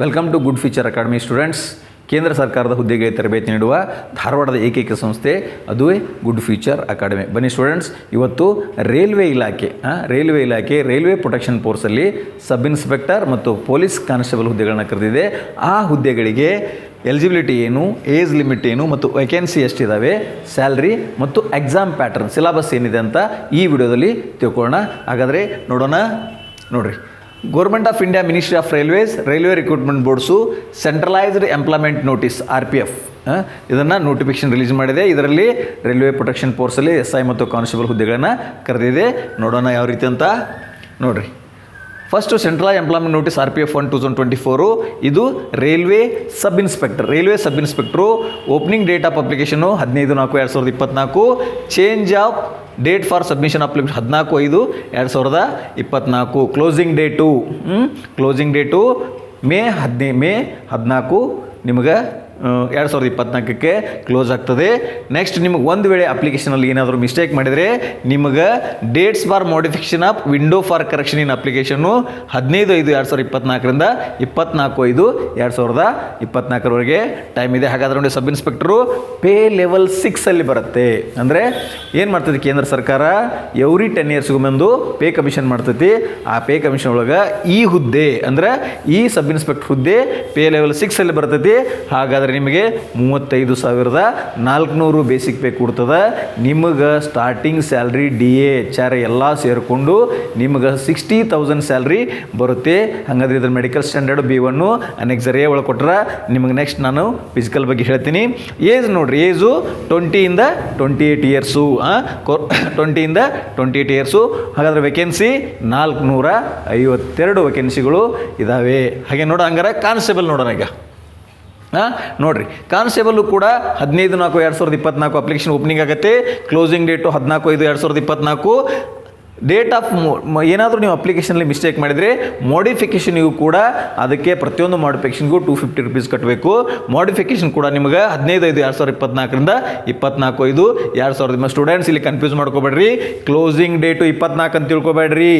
Welcome to good future academy students ಕೇಂದ್ರ ಸರ್ಕಾರದ ಹುದ್ದೆಗೆ ತರಬೇತಿ ನೀಡುವ ಧಾರವಾಡದ ಏಕೈಕ ಸಂಸ್ಥೆ, ಅದುವೇ ಗುಡ್ ಫ್ಯೂಚರ್ ಅಕಾಡೆಮಿ ಬನ್ನಿ ಸ್ಟೂಡೆಂಟ್ಸ್ ಇವತ್ತು ರೈಲ್ವೆ ಇಲಾಖೆ ರೈಲ್ವೆ ಇಲಾಖೆ ರೈಲ್ವೆ ಪ್ರೊಟೆಕ್ಷನ್ ಫೋರ್ಸಲ್ಲಿ ಸಬ್ ಇನ್ಸ್ಪೆಕ್ಟರ್ ಮತ್ತು ಪೊಲೀಸ್ ಕಾನ್ಸ್ಟೇಬಲ್ ಹುದ್ದೆಗಳನ್ನ ಕರೆದಿದೆ. ಆ ಹುದ್ದೆಗಳಿಗೆ ಎಲಿಜಿಬಿಲಿಟಿ ಏನು ಏಜ್ ಲಿಮಿಟ್ ಏನು ಮತ್ತು ವೇಕೆನ್ಸಿ ಎಷ್ಟಿದ್ದಾವೆ ಸ್ಯಾಲ್ರಿ ಮತ್ತು ಎಕ್ಸಾಮ್ ಪ್ಯಾಟರ್ನ್ ಸಿಲೆಬಸ್ ಏನಿದೆ ಅಂತ ಈ ವಿಡಿಯೋದಲ್ಲಿ ತಿಳ್ಕೊಳ್ಳೋಣ. ಹಾಗಾದರೆ ನೋಡೋಣ, ನೋಡ್ರಿ. Government of India ministry of railways railway recruitment boards centralized employment notice R P F ಇದನ್ನು ನೋಟಿಫಿಕೇಶನ್ ರಿಲೀಸ್ ಮಾಡಿದೆ. ಇದರಲ್ಲಿ ರೈಲ್ವೆ ಪ್ರೊಟೆಕ್ಷನ್ ಫೋರ್ಸಲ್ಲಿ ಎಸ್ ಐ ಮತ್ತು ಕಾನ್ಸ್ಟೇಬಲ್ ಹುದ್ದೆಗಳನ್ನು ಕರೆದಿದೆ. ನೋಡೋಣ ಯಾವ ರೀತಿ ಅಂತ. ನೋಡ್ರಿ. First central employment notice R P F one two thousand twenty four ಇದು railway sub inspector railway sub inspector opening date of application ಹದಿನೈದು ನಾಲ್ಕು, ಎರಡು ಸಾವಿರದ ಇಪ್ಪತ್ನಾಲ್ಕು. Change of date for submission application ಹದಿನಾಲ್ಕು ಐದು, ಎರಡು ಸಾವಿರದ ಇಪ್ಪತ್ನಾಲ್ಕು. Closing date closing date May ಹದಿನೈ, May ಹದಿನಾಲ್ಕು. ನಿಮಗೆ ಎರಡು ಸಾವಿರದ ಇಪ್ಪತ್ನಾಲ್ಕಕ್ಕೆ ಕ್ಲೋಸ್ ಆಗ್ತದೆ. ನೆಕ್ಸ್ಟ್ ನಿಮಗೆ ಒಂದು ವೇಳೆ ಅಪ್ಲಿಕೇಶನಲ್ಲಿ ಏನಾದರೂ ಮಿಸ್ಟೇಕ್ ಮಾಡಿದರೆ ನಿಮಗೆ dates for modification of window for correction in application ಹದಿನೈದು ಐದು ಎರಡು ಸಾವಿರದ ಇಪ್ಪತ್ನಾಲ್ಕರಿಂದ ಇಪ್ಪತ್ನಾಲ್ಕು ಐದು ಎರಡು ಸಾವಿರದ ಇಪ್ಪತ್ನಾಲ್ಕರವರೆಗೆ ಟೈಮ್ ಇದೆ. ಹಾಗಾದ್ರೆ ನೋಡಿ ಸಬ್ ಇನ್ಸ್ಪೆಕ್ಟರು ಪೇ ಲೆವೆಲ್ ಸಿಕ್ಸಲ್ಲಿ ಬರುತ್ತೆ. ಅಂದರೆ ಏನು ಮಾಡ್ತೈತಿ ಕೇಂದ್ರ ಸರ್ಕಾರ? ಎವ್ರಿ ಟೆನ್ ಇಯರ್ಸ್ಗೊಮ್ಮೊಂದು ಪೇ ಕಮಿಷನ್ ಮಾಡ್ತೈತಿ. ಆ ಪೇ ಕಮಿಷನ್ ಒಳಗೆ ಈ ಹುದ್ದೆ, ಅಂದರೆ ಈ ಸಬ್ ಇನ್ಸ್ಪೆಕ್ಟರ್ ಹುದ್ದೆ ಪೇ ಲೆವೆಲ್ ಸಿಕ್ಸಲ್ಲಿ ಬರ್ತೈತಿ. ಹಾಗಾದರೆ ನಿಮಗೆ ಮೂವತ್ತೈದು ಸಾವಿರದ ನಾಲ್ಕುನೂರು ಬೇಸಿಕ್ ಪೇ ಕೊಡ್ತದೆ. ನಿಮಗೆ starting salary D A H R ಎಲ್ಲ ಸೇರಿಕೊಂಡು ನಿಮಗೆ ಸಿಕ್ಸ್ಟಿ ತೌಸಂಡ್ ಸ್ಯಾಲ್ರಿ ಬರುತ್ತೆ. ಹಾಗಾದ್ರೆ ಇದ್ರ medical standard B one annexure A ಒಳಗೆ ನಿಮಗೆ ನೆಕ್ಸ್ಟ್ ನಾನು ಫಿಸಿಕಲ್ ಬಗ್ಗೆ ಹೇಳ್ತೀನಿ. ಏಜ್ ನೋಡ್ರಿ ಏಜು ಟ್ವೆಂಟಿಯಿಂದ ಟ್ವೆಂಟಿ ಏಯ್ಟ್ ಇಯರ್ಸು ಟ್ವೆಂಟಿಯಿಂದ ಟ್ವೆಂಟಿ ಏಯ್ಟ್ ಇಯರ್ಸು ಹಾಗಾದ್ರೆ ವೇಕೆನ್ಸಿ ನಾಲ್ಕುನೂರ ಐವತ್ತೆರಡು ವೇಕೆನ್ಸಿಗಳು ಇದ್ದಾವೆ ಹಾಗೆ ನೋಡೋ ಹಂಗಾರೆ ಕಾನ್ಸ್ಟೇಬಲ್ ನೋಡೋಣ ಈಗ. ಹಾಂ? ನೋಡ್ರಿ, ಕಾನ್ಸ್ಟೇಬಲ್ಲು ಕೂಡ ಹದಿನೈದು ನಾಲ್ಕು, ಎರಡು ಸಾವಿರದ ಇಪ್ಪತ್ನಾಲ್ಕು ಅಪ್ಲಿಕೇಶನ್ ಓಪನಿಂಗ್ ಆಗುತ್ತೆ. ಕ್ಲೋಸಿಂಗ್ ಡೇಟು ಹದಿನಾಲ್ಕು ಐದು, ಎರಡು ಸಾವಿರದ ಇಪ್ಪತ್ನಾಲ್ಕು. ಡೇಟ್ ಆಫ್ ಏನಾದರೂ ನೀವು ಅಪ್ಲಿಕೇಶನಲ್ಲಿ ಮಿಸ್ಟೇಕ್ ಮಾಡಿದರೆ ಮಾಡಿಫಿಕೇಷನಿಗೂ ಕೂಡ ಅದಕ್ಕೆ ಪ್ರತಿಯೊಂದು ಮಾಡಿಫಿಕೇಷನ್ಗೂ ಟೂ ಫಿಫ್ಟಿ ರುಪೀಸ್ ಕಟ್ಟಬೇಕು ಮಾಡಿಫಿಕೇಷನ್ ಕೂಡ ನಿಮಗೆ ಹದಿನೈದು ಐದು ಎರಡು ಸಾವಿರದ ಇಪ್ಪತ್ನಾಲ್ಕರಿಂದ ಇಪ್ಪತ್ನಾಲ್ಕು ಐದು, ಎರಡು ಸಾವಿರದ ಸ್ಟೂಡೆಂಟ್ಸ್ ಇಲ್ಲಿ ಕನ್ಫ್ಯೂಸ್ ಮಾಡ್ಕೋಬೇಡ್ರಿ. ಕ್ಲೋಸಿಂಗ್ ಡೇಟು ಇಪ್ಪತ್ನಾಲ್ಕು ಅಂತ ತಿಳ್ಕೊಬೇಡ್ರಿ.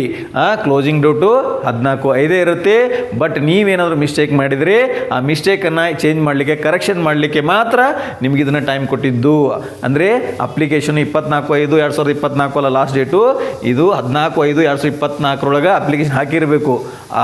ಕ್ಲೋಸಿಂಗ್ ಡೇಟು ಹದಿನಾಲ್ಕು ಐದೇ ಇರುತ್ತೆ. ಬಟ್ ನೀವೇನಾದರೂ ಮಿಸ್ಟೇಕ್ ಮಾಡಿದರೆ ಆ ಮಿಸ್ಟೇಕನ್ನು ಚೇಂಜ್ ಮಾಡಲಿಕ್ಕೆ ಕರೆಕ್ಷನ್ ಮಾಡಲಿಕ್ಕೆ ಮಾತ್ರ ನಿಮಗೆ ಇದನ್ನು ಟೈಮ್ ಕೊಟ್ಟಿದ್ದು. ಅಂದರೆ ಅಪ್ಲಿಕೇಶನ್ ಇಪ್ಪತ್ನಾಲ್ಕು ಐದು, ಎರಡು ಸಾವಿರದ ಇಪ್ಪತ್ನಾಲ್ಕು ಅಲ್ಲ ಲಾಸ್ಟ್ ಡೇಟು ಇದು ಹದಿನಾಲ್ಕು, ಐದು, ಎರಡು ಸಾವಿರದ ಇಪ್ಪತ್ನಾಲ್ಕರೊಳಗೆ ಅಪ್ಲಿಕೇಶನ್ ಹಾಕಿರಬೇಕು.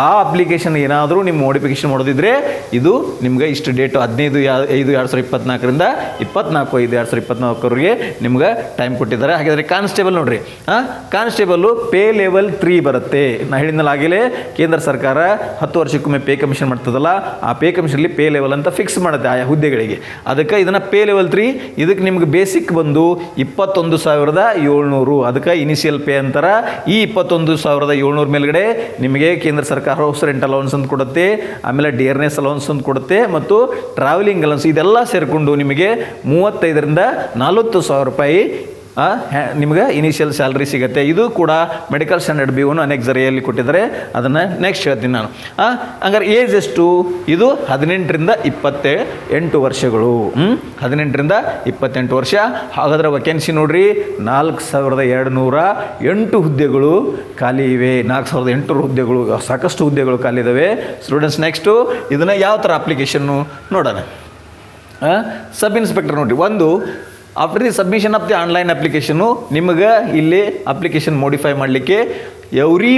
ಆ ಅಪ್ಲಿಕೇಶನ್ ಏನಾದರೂ ನಿಮ್ಮ ಮೋಡಿಫಿಕೇಶನ್ ಮಾಡೋದಿದ್ರೆ ಇದು ನಿಮ್ಗೆ ಇಷ್ಟು ಡೇಟು ಹದಿನೈದು ಐದು, ಎರಡು ಸಾವಿರದ ಇಪ್ಪತ್ನಾಲ್ಕರಿಂದ ಇಪ್ಪತ್ನಾಲ್ಕು, ಐದು, ಎರಡು ಸಾವಿರದ ಇಪ್ಪತ್ನಾಲ್ಕರಿಗೆ ನಿಮ್ಗೆ ಟೈಮ್ ಕೊಟ್ಟಿದ್ದಾರೆ. ಹಾಗಾದರೆ ಕಾನ್ಸ್ಟೇಬಲ್ ನೋಡ್ರಿ. ಹಾಂ ಕಾನ್ಸ್ಟೇಬಲ್ಲು ಪೇ ಲೆವೆಲ್ ತ್ರೀ ಬರುತ್ತೆ. ನಾ ಹೇಳಿದ್ನಲ್ಲ ಆಗಿಲೇ ಕೇಂದ್ರ ಸರ್ಕಾರ ಹತ್ತು ವರ್ಷಕ್ಕೊಮ್ಮೆ ಪೇ ಕಮಿಷನ್ ಮಾಡ್ತದಲ್ಲ, ಆ ಪೇ ಕಮಿಷನಲ್ಲಿ ಪೇ ಲೆವೆಲ್ ಅಂತ ಫಿಕ್ಸ್ ಮಾಡುತ್ತೆ ಆಯಾ ಹುದ್ದೆಗಳಿಗೆ. ಅದಕ್ಕೆ ಇದನ್ನು ಪೇ ಲೆವೆಲ್ ತ್ರೀ ಇದಕ್ಕೆ ನಿಮ್ಗೆ ಬೇಸಿಕ್ ಬಂದು ಇಪ್ಪತ್ತೊಂದು ಸಾವಿರದ ಏಳ್ನೂರು. ಅದಕ್ಕೆ ಇನಿಷಿಯಲ್ ಪೇ ಅಂತಾರ ಈ ಇಪ್ಪತ್ತೊಂದು ಸಾವಿರದ ಏಳ್ನೂರ ಮೇಲ್ಗಡೆ ನಿಮಗೆ ಕೇಂದ್ರ ಸರ್ಕಾರ ಹೌಸ್ ರೆಂಟ್ ಅಲೌನ್ಸ್ ಅಂತ ಕೊಡುತ್ತೆ, ಆಮೇಲೆ ಡಿಯರ್ನೆಸ್ ಅಲೌನ್ಸ್ ಅಂತ ಕೊಡುತ್ತೆ, ಮತ್ತು ಟ್ರಾವೆಲಿಂಗ್ ಅಲೌನ್ಸ್ ಇದೆಲ್ಲ ಸೇರಿಕೊಂಡು ನಿಮಗೆ ಮೂವತ್ತೈದರಿಂದ ನಲವತ್ತು ಸಾವಿರ ರೂಪಾಯಿ ನಿಮ್ಗೆ ಇನಿಷಿಯಲ್ ಸ್ಯಾಲ್ರಿ ಸಿಗುತ್ತೆ. ಇದು ಕೂಡ ಮೆಡಿಕಲ್ ಸ್ಟ್ಯಾಂಡರ್ಡ್ ಬಿ ಒನ್ ಅನೆಕ್ಸರಿಯಲ್ಲಿ ಕೊಟ್ಟಿದ್ದಾರೆ. ಅದನ್ನು ನೆಕ್ಸ್ಟ್ ಹೇಳ್ತೀನಿ ನಾನು. ಹಂಗಾರೆ ಏಜ್ ಎಷ್ಟು? ಇದು ಹದಿನೆಂಟರಿಂದ ಇಪ್ಪತ್ತೇ ಎಂಟು ವರ್ಷಗಳು ಹದಿನೆಂಟರಿಂದ ಇಪ್ಪತ್ತೆಂಟು ವರ್ಷ. ಹಾಗಾದ್ರೆ ವೇಕೆನ್ಸಿ ನೋಡಿರಿ. ನಾಲ್ಕು ಸಾವಿರದ ಎರಡು ನೂರ ಎಂಟು ಹುದ್ದೆಗಳು ಖಾಲಿ ಇವೆ. ನಾಲ್ಕು ಸಾವಿರದ ಎಂಟುನೂರು ಹುದ್ದೆಗಳು, ಸಾಕಷ್ಟು ಹುದ್ದೆಗಳು ಖಾಲಿ ಇದ್ದಾವೆ ಸ್ಟೂಡೆಂಟ್ಸ್ ನೆಕ್ಸ್ಟು ಇದನ್ನು ಯಾವ ಥರ ಅಪ್ಲಿಕೇಶನ್ನು ನೋಡೋಣ. ಸಬ್ ಇನ್ಸ್ಪೆಕ್ಟರ್ ನೋಡಿರಿ. ಒಂದು after the submission of the online application ನಿಮಗೆ ಇಲ್ಲಿ ಅಪ್ಲಿಕೇಶನ್ ಮೋಡಿಫೈ ಮಾಡಲಿಕ್ಕೆ ಎವ್ರಿ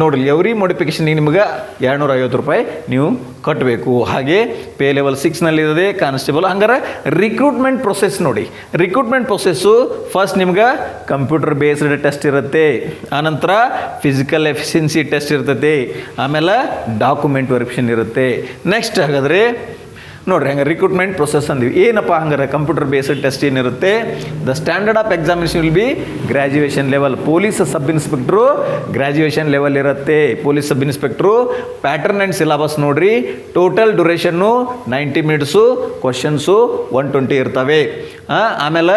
ನೋಡಿರಿ ಎವ್ರಿ ಮಾಡಿಫಿಕೇಷನ್ಗೆ ನಿಮಗೆ ಎರಡುನೂರ ಐವತ್ತು ರೂಪಾಯಿ ನೀವು ಕಟ್ಟಬೇಕು ಹಾಗೆ ಪೇ ಲೆವೆಲ್ ಸಿಕ್ಸ್ನಲ್ಲಿರೋದೇ ಕಾನ್ಸ್ಟೇಬಲ್ ಹಂಗಾರೆ ರಿಕ್ರೂಟ್ಮೆಂಟ್ ಪ್ರೊಸೆಸ್ ನೋಡಿ. ರಿಕ್ರೂಟ್ಮೆಂಟ್ ಪ್ರೊಸೆಸ್ಸು ಫಸ್ಟ್ ನಿಮ್ಗೆ ಕಂಪ್ಯೂಟರ್ ಬೇಸ್ಡ್ ಟೆಸ್ಟ್ ಇರುತ್ತೆ. ಆನಂತರ ಫಿಸಿಕಲ್ ಎಫಿಷಿಯನ್ಸಿ ಟೆಸ್ಟ್ ಇರ್ತೈತೆ ಆಮೇಲೆ ಡಾಕ್ಯುಮೆಂಟ್ ವೆರಿಫಿಕೇಷನ್ ಇರುತ್ತೆ. ನೆಕ್ಸ್ಟ್ ಹಾಗಾದರೆ ನೋಡ್ರಿ, ಹಂಗೆ ರಿಕ್ರೂಟ್ಮೆಂಟ್ ಪ್ರೊಸೆಸ್ ಅಂದಿವಿ. ಏನಪ್ಪ, ಹಂಗಾರೆ ಕಂಪ್ಯೂಟರ್ ಬೇಸ್ಡ್ ಟೆಸ್ಟ್ ಏನಿರುತ್ತೆ? The standard of examination will be graduation level police sub inspector graduation level ಇರುತ್ತೆ police sub inspector pattern and syllabus ನೋಡ್ರಿ total duration ninety minutes questions one twenty ಇರ್ತವೆ. ಆಮೇಲೆ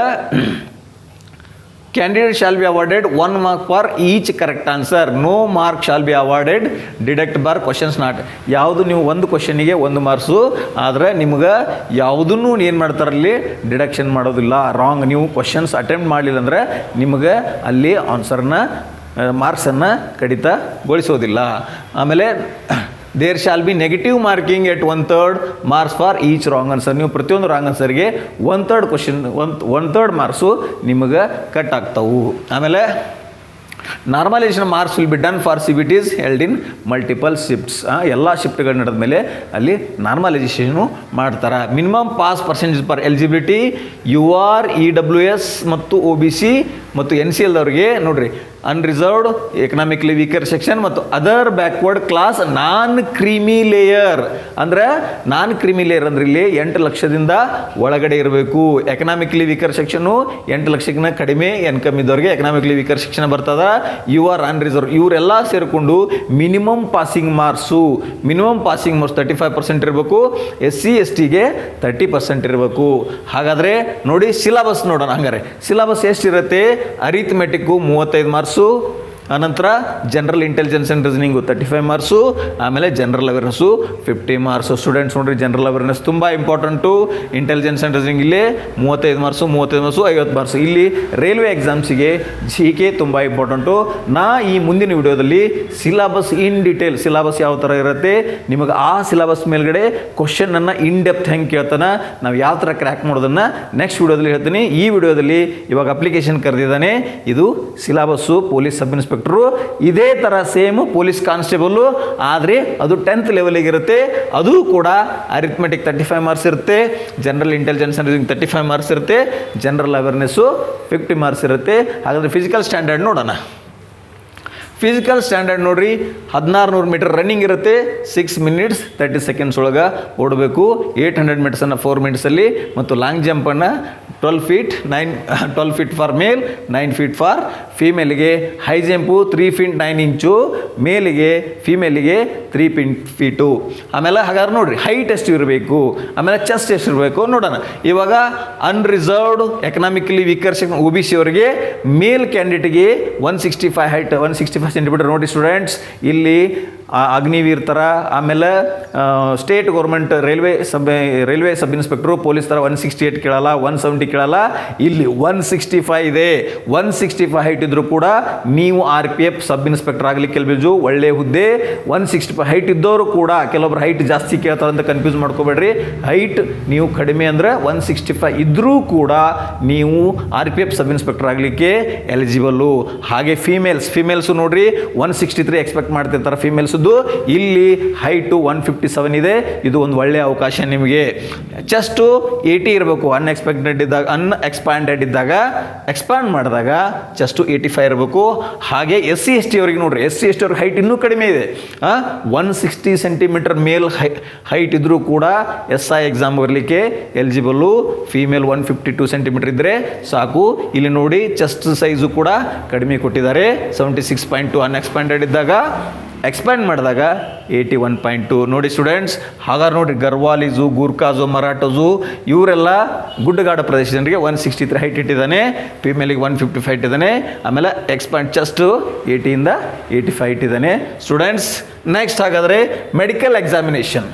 candidate shall be awarded one mark for each correct answer no mark shall be awarded deduct for questions not ಯಾವುದು ನೀವು ಒಂದು ಕ್ವಶನಿಗೆ ಒಂದು marks ಆದರೆ ನಿಮ್ಗೆ ಯಾವುದನ್ನು ಏನು ಮಾಡ್ತಾರಲ್ಲಿ ಡಿಡಕ್ಷನ್ ಮಾಡೋದಿಲ್ಲ. ರಾಂಗ್ ನೀವು ಕ್ವಶನ್ಸ್ ಅಟೆಂಪ್ಟ್ ಮಾಡಲಿಲ್ಲ ಅಂದರೆ ನಿಮಗೆ ಅಲ್ಲಿ ಆನ್ಸರ್ನ ಮಾರ್ಕ್ಸನ್ನು ಕಡಿತಗೊಳಿಸೋದಿಲ್ಲ ಆಮೇಲೆ there shall be negative marking at one third marks for each wrong answer ನೀವು ಪ್ರತಿಯೊಂದು wrong ಆನ್ಸರ್ಗೆ one third question one one third marks ನಿಮಗೆ ಕಟ್ ಆಗ್ತಾವು. ಆಮೇಲೆ normalization marks will be done for C B Ts held in multiple shifts ಎಲ್ಲ ಶಿಫ್ಟ್ಗಳು ನಡೆದ ಮೇಲೆ ಅಲ್ಲಿ ನಾರ್ಮಲೈಸೇಷನು ಮಾಡ್ತಾರೆ. Minimum pass percentage per eligibility U R E W S ಮತ್ತು ಒ ಬಿ ಸಿ ಮತ್ತು ಎನ್ ಸಿ ಎಲ್ದವ್ರಿಗೆ ನೋಡ್ರಿ ಅನ್ರಿಸರ್ವ್ಡ್ ಎಕನಾಮಿಕ್ಲಿ ವೀಕರ್ ಸೆಕ್ಷನ್ ಮತ್ತು other backward class non creamy layer ಅಂದ್ರೆ ನಾನ್ ಕ್ರಿಮಿ ಲೇಯರ್ ಅಂದ್ರೆ ಇಲ್ಲಿ ಎಂಟು ಲಕ್ಷದಿಂದ ಒಳಗಡೆ ಇರಬೇಕು. ಎಕನಾಮಿಕ್ಲಿ ವೀಕರ್ ಸೆಕ್ಷನು ಎಂಟು ಲಕ್ಷಕ್ಕಿಂತ ಕಡಿಮೆ ಇನ್ಕಮ್ ಇದ್ದವ್ರಿಗೆ ಎಕನಾಮಿಕ್ಲಿ ವೀಕರ್ ಸೆಕ್ಷನ್ ಬರ್ತದ. ಯು ಆರ್ ಅನ್ರಿಸರ್ವ್ ಇವರೆಲ್ಲ ಸೇರಿಕೊಂಡು minimum passing marks minimum passing marks thirty five percent ಇರಬೇಕು ಎಸ್ ಸಿ ಎಸ್ ಟಿಗೆ ತರ್ಟಿ ಪರ್ಸೆಂಟ್ ಇರಬೇಕು. ಹಾಗಾದರೆ ನೋಡಿ ಸಿಲಬಸ್ ನೋಡೋಣ ಹಂಗಾರೆ. ಸಿಲಬಸ್ ಎಷ್ಟಿರುತ್ತೆ? ಅರಿಥಮೆಟಿಕ್ಕು ಮೂವತ್ತೈದು ಮಾರ್ಕ್ಸು ಅನಂತರ general intelligence and reasoning thirty five marks ಆಮೇಲೆ general awareness fifty marks students ನೋಡ್ರಿ ಜನರಲ್ ಅವೇರ್ನೆಸ್ ತುಂಬ ಇಂಪಾರ್ಟೆಂಟು ಇಂಟೆಲಿಜೆನ್ಸ್ ಆ್ಯಂಡ್ ರೀಸನಿಂಗ್ ಇಲ್ಲಿ ಮೂವತ್ತೈದು ಮಾರ್ಕ್ಸು ಮೂವತ್ತೈದು ಮಾರ್ಕ್ಸು ಐವತ್ತು ಮಾರ್ಕ್ಸು ಇಲ್ಲಿ ರೈಲ್ವೆ ಎಕ್ಸಾಮ್ಸಿಗೆ ಜಿ ಕೆ ತುಂಬ ಇಂಪಾರ್ಟೆಂಟು ನಾ ಈ ಮುಂದಿನ ವಿಡಿಯೋದಲ್ಲಿ ಸಿಲಾಬಸ್ ಇನ್ ಡಿಟೇಲ್ ಸಿಲಾಬಸ್ ಯಾವ ಥರ ಇರುತ್ತೆ, ನಿಮಗೆ ಆ ಸಿಲಾಬಸ್ ಮೇಲ್ಗಡೆ ಕ್ವಶನನ್ನು ಇನ್ ಡೆಪ್ತ್ ಹೆಂಗೆ ಕೇಳ್ತಾನೆ, ನಾವು ಯಾವ ಥರ ಕ್ರ್ಯಾಕ್ ಮಾಡೋದನ್ನು ನೆಕ್ಸ್ಟ್ ವಿಡಿಯೋದಲ್ಲಿ ಹೇಳ್ತೀನಿ. ಈ ವಿಡಿಯೋದಲ್ಲಿ ಇವಾಗ ಅಪ್ಲಿಕೇಶನ್ ಕರೆದಿದ್ದಾನೆ, ಇದು ಸಿಲಾಬಸ್ಸು ಪೊಲೀಸ್ ಸಬ್ ಇನ್ಸ್ಪೆಕ್ಟ್ರು ಇದೇ ಥರ ಸೇಮ್ ಪೊಲೀಸ್ ಕಾನ್ಸ್ಟೇಬಲ್ಲು. ಆದರೆ ಅದು ಟೆಂತ್ ಲೆವೆಲಿಗೆ ಇರುತ್ತೆ. ಅದು ಕೂಡ ಅರಿಥ್ಮೆಟಿಕ್ ತರ್ಟಿ ಫೈವ್ ಮಾರ್ಕ್ಸ್ ಇರುತ್ತೆ. ಜನರಲ್ ಇಂಟೆಲಿಜೆನ್ಸ್ ಅನ್ನೋದು ತರ್ಟಿ ಫೈವ್ ಮಾರ್ಕ್ಸ್ ಇರುತ್ತೆ. ಜನರಲ್ ಅವೇರ್ನೆಸ್ಸು ಫಿಫ್ಟಿ ಮಾರ್ಕ್ಸ್ ಇರುತ್ತೆ. ಹಾಗಾದರೆ ಫಿಸಿಕಲ್ ಸ್ಟ್ಯಾಂಡರ್ಡ್ ನೋಡೋಣ. ಫಿಸಿಕಲ್ ಸ್ಟ್ಯಾಂಡರ್ಡ್ ನೋಡ್ರಿ ಹದಿನಾರು ನೂರು ಮೀಟರ್ ರನ್ನಿಂಗ್ ಇರುತ್ತೆ ಸಿಕ್ಸ್ ಮಿನಿಟ್ಸ್ ತರ್ಟಿ ಸೆಕೆಂಡ್ಸ್ ಒಳಗೆ ಓಡಬೇಕು. ಏಯ್ಟ್ ಹಂಡ್ರೆಡ್ ಮೀಟರ್ಸನ್ನು ಫೋರ್ ಮಿನಿಟ್ಸಲ್ಲಿ ಮತ್ತು long ಜಂಪನ್ನು twelve feet nine twelve feet for male nine feet for ಫೀಮೇಲಿಗೆ high jump three feet nine inch ಮೇಲಿಗೆ ಫೀಮೇಲಿಗೆ ತ್ರೀ ಫೀಟ್ ಫೀಟು ಆಮೇಲೆ ಹಾಗಾದ್ರೆ ನೋಡಿರಿ ಹೈಟ್ ಎಷ್ಟು ಇರಬೇಕು? ಆಮೇಲೆ ಚೆಸ್ಟ್ ಎಷ್ಟು ಇರಬೇಕು ನೋಡೋಣ. ಇವಾಗ unreserved economically weaker section O B C ಅವರಿಗೆ male ಕ್ಯಾಂಡಿಡೇಟ್ಗೆ one sixty five height one sixty five centimeter ನೋಡಿ ಸ್ಟೂಡೆಂಟ್ಸ್ ಇಲ್ಲಿ ಅಗ್ನಿವೀರ್ ಥರ ಆಮೇಲೆ state government railway sub railway sub inspector police ಥರ ಒನ್ ಸಿಕ್ಸ್ಟಿ ಏಯ್ಟ್ ಕೇಳಲ್ಲ ಒನ್ ಸೆವೆಂಟಿ ಕೇಳಲ್ಲ. ಇಲ್ಲಿ ಒನ್ ಸಿಕ್ಸ್ಟಿ ಫೈವ್ ಇದೆ. ಒನ್ ಸಿಕ್ಸ್ಟಿ ಫೈವ್ ಹೈಟ್ ಇದ್ದರೂ ಕೂಡ ನೀವು R P F sub inspector ಆಗಲಿಕ್ಕೆ ಬಿಜು ಒಳ್ಳೆ ಹುದ್ದೆ. ಒನ್ ಸಿಕ್ಸ್ಟಿ ಫೈವ್ ಹೈಟ್ ಇದ್ದವರು ಕೂಡ ಕೆಲವೊಬ್ರು ಹೈಟ್ ಜಾಸ್ತಿ ಕೇಳ್ತಾರೆ ಅಂತ ಕನ್ಫ್ಯೂಸ್ ಮಾಡ್ಕೋಬೇಡ್ರಿ. ಹೈಟ್ ನೀವು ಕಡಿಮೆ ಅಂದರೆ ಒನ್ ಸಿಕ್ಸ್ಟಿ ಫೈವ್ ಇದ್ದರೂ ಕೂಡ ನೀವು R P F sub inspector ಆಗಲಿಕ್ಕೆ ಎಲಿಜಿಬಲ್ಲು ಹಾಗೆ ಫೀಮೇಲ್ಸ್ ಫೀಮೇಲ್ಸು ನೋಡ್ರಿ ಒನ್ ಸಿಕ್ಸ್ಟಿ ತ್ರೀ ಎಕ್ಸ್ಪೆಕ್ಟ್ ಮಾಡ್ತಿರ್ತಾರೆ ಫೀಮೇಲ್ಸದ್ದು ಇಲ್ಲಿ ಹೈಟು ಒನ್ ಫಿಫ್ಟಿ ಸೆವೆನ್ ಇದೆ. ಇದು ಒಂದು ಒಳ್ಳೆಯ ಅವಕಾಶ ನಿಮಗೆ. ಚೆಸ್ಟು ಏಯ್ಟಿ ಇರಬೇಕು ಅನ್ಎಕ್ಸ್ಪೆಕ್ಟೆಡ್ ಇದ್ದಾಗ ಅನ್ಎಕ್ಸ್ಪ್ಯಾಂಡೆಡ್ ಇದ್ದಾಗ ಎಕ್ಸ್ಪ್ಯಾಂಡ್ ಮಾಡಿದಾಗ ಚೆಸ್ಟು ಏಯ್ಟಿ ಫೈವ್ ಇರಬೇಕು. ಹಾಗೆ ಎಸ್ ಸಿ ಎಸ್ ಟಿ ಅವ್ರಿಗೆ ನೋಡ್ರಿ ಎಸ್ ಸಿ ಎಸ್ ಟಿ ಅವ್ರಿಗೆ ಹೈಟ್ ಇನ್ನೂ ಕಡಿಮೆ ಇದೆ. One sixty centimeter male high height ಇದ್ದರೂ ಕೂಡ ಎಸ್ ಐ ಎಕ್ಸಾಮ್ ಬರಲಿಕ್ಕೆ eligible female one fifty two centimeter ಇದ್ದರೆ ಸಾಕು. ಇಲ್ಲಿ ನೋಡಿ ಚೆಸ್ಟ್ ಸೈಜು ಕೂಡ ಕಡಿಮೆ ಕೊಟ್ಟಿದ್ದಾರೆ. Seventy six point two unexpanded ಇದ್ದಾಗ ಎಕ್ಸ್ಪ್ಯಾಂಡ್ ಮಾಡಿದಾಗ ಏಯ್ಟಿ ಒನ್ ಪಾಯಿಂಟ್ ಟು ನೋಡಿ ಸ್ಟೂಡೆಂಟ್ಸ್ ಹಾಗಾದ್ರೆ ನೋಡಿರಿ ಗರ್ವಾಲಿಸು ಮರಾಠ ಮರಾಠೋಸು ಇವರೆಲ್ಲ ಗುಡ್ಡಗಾಡ ಪ್ರದೇಶ ಜನರಿಗೆ ಒನ್ ಸಿಕ್ಸ್ಟಿ ತ್ರೀ ಹೈಟ್ ಇಟ್ಟಿದ್ದಾನೆ ಫಿಮೇಲಿಗೆ ಒನ್ ಫಿಫ್ಟಿ ಫೈವ್ ಇಟ್ಟಿದ್ದಾನೆ ಆಮೇಲೆ ಎಕ್ಸ್ಪ್ಯಾಂಡ್ ಚೆಸ್ಟು ಏಯ್ಟಿಯಿಂದ ಏಯ್ಟಿ ಫೈವ್ ಇಟ್ಟಿದ್ದಾನೆ ಸ್ಟೂಡೆಂಟ್ಸ್ ನೆಕ್ಸ್ಟ್ ಹಾಗಾದರೆ ಮೆಡಿಕಲ್ ಎಕ್ಸಾಮಿನೇಷನ್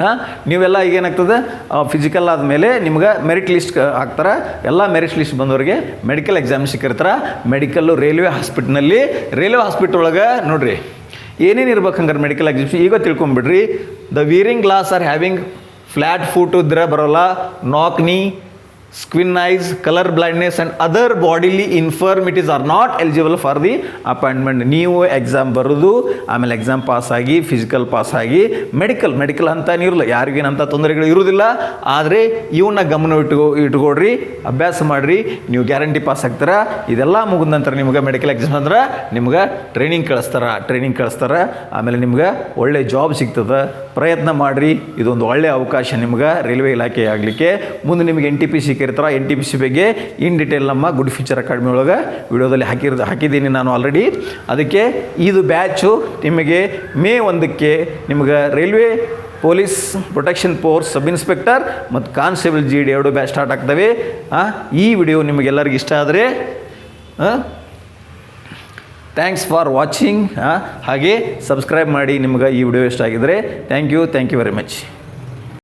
ಹಾಂ? ನೀವೆಲ್ಲ ಈಗ ಏನಾಗ್ತದೆ ಫಿಸಿಕಲ್ ಆದಮೇಲೆ ನಿಮ್ಗೆ ಮೆರಿಟ್ ಲಿಸ್ಟ್ ಹಾಕ್ತಾರೆ. ಎಲ್ಲ ಮೆರಿಟ್ ಲಿಸ್ಟ್ ಬಂದವರಿಗೆ ಮೆಡಿಕಲ್ ಎಕ್ಸಾಮ್ ಸಿಕ್ಕಿರ್ತಾರೆ. ಮೆಡಿಕಲ್ಲು ರೈಲ್ವೆ ಹಾಸ್ಪಿಟ್ಲ್ನಲ್ಲಿ ರೈಲ್ವೆ ಹಾಸ್ಪಿಟ್ಲ್ ಒಳಗೆ ನೋಡಿರಿ, ಏನೇನು ಇರ್ಬೇಕು ಹಂಗಾರೆ ಮೆಡಿಕಲ್ ಎಕ್ಸಾಮ್ಸ್ ಈಗ ತಿಳ್ಕೊಂಬಿಡ್ರಿ the wearing glass or having flat foot ಇದ್ರೆ ಬರೋಲ್ಲ knock knee squint eyes colour blindness and other bodily infirmities are not eligible for the appointment ನೀವು ಎಕ್ಸಾಮ್ ಬರೋದು, ಆಮೇಲೆ ಎಕ್ಸಾಮ್ ಪಾಸ್ ಆಗಿ ಫಿಸಿಕಲ್ ಪಾಸ್ ಆಗಿ ಮೆಡಿಕಲ್ ಮೆಡಿಕಲ್ ಅಂತ ಇರಲ್ಲ ಯಾರಿಗೇನಂತ ತೊಂದರೆಗಳು ಇರೋದಿಲ್ಲ. ಆದರೆ ಇವನ್ನ ಗಮನ ಇಟ್ಕೋ, ಇಟ್ಕೊಡ್ರಿ, ಅಭ್ಯಾಸ ಮಾಡಿರಿ. ನೀವು ಗ್ಯಾರಂಟಿ ಪಾಸ್ ಆಗ್ತಾರ. ಇದೆಲ್ಲ ಮುಗಿದ ನಂತರ ನಿಮ್ಗೆ ಮೆಡಿಕಲ್ ಎಕ್ಸಾಮ್ ಅಂದ್ರೆ ನಿಮ್ಗೆ ಟ್ರೈನಿಂಗ್ ಕಳಿಸ್ತಾರೆ. ಟ್ರೈನಿಂಗ್ ಕಳಿಸ್ತಾರೆ. ಆಮೇಲೆ ನಿಮ್ಗೆ ಒಳ್ಳೆ ಜಾಬ್ ಸಿಗ್ತದೆ. ಪ್ರಯತ್ನ ಮಾಡಿರಿ. ಇದೊಂದು ಒಳ್ಳೆಯ ಅವಕಾಶ ನಿಮ್ಗೆ ರೈಲ್ವೆ ಇಲಾಖೆ ಆಗಲಿಕ್ಕೆ ಮುಂದೆ ನಿಮಗೆ ಎನ್ ಟಿ ಪಿ ಸಿ ಕರಿತಾರೆ ಎನ್ ಟಿ ಪಿ ಸಿ ಬಗ್ಗೆ ಇನ್ ಡಿಟೇಲ್ ನಮ್ಮ ಗುಡ್ ಫ್ಯೂಚರ್ ಅಕಾಡೆಮಿ ಒಳಗೆ ವಿಡಿಯೋದಲ್ಲಿ ಹಾಕಿರ್, ಹಾಕಿದ್ದೀನಿ ನಾನು ಆಲ್ರೆಡಿ ಅದಕ್ಕೆ ಇದು ಬ್ಯಾಚು ನಿಮಗೆ ಮೇ ಒಂದಕ್ಕೆ ನಿಮಗೆ railway police protection force sub inspector ಮತ್ತು ಕಾನ್ಸ್ಟೇಬಲ್ ಜಿ ಡಿ ಎರಡು ಬ್ಯಾಚ್ ಸ್ಟಾರ್ಟ್ ಆಗ್ತವೆ. ಈ ವಿಡಿಯೋ ನಿಮಗೆಲ್ಲರಿಗೂ ಇಷ್ಟ ಆದರೆ ಥ್ಯಾಂಕ್ಸ್ ಫಾರ್ ವಾಚಿಂಗ್ ಹಾಗೆ ಸಬ್ಸ್ಕ್ರೈಬ್ ಮಾಡಿ ನಿಮ್ಗೆ ಈ ವಿಡಿಯೋ ಇಷ್ಟ ಆಗಿದ್ರೆ thank you thank you very much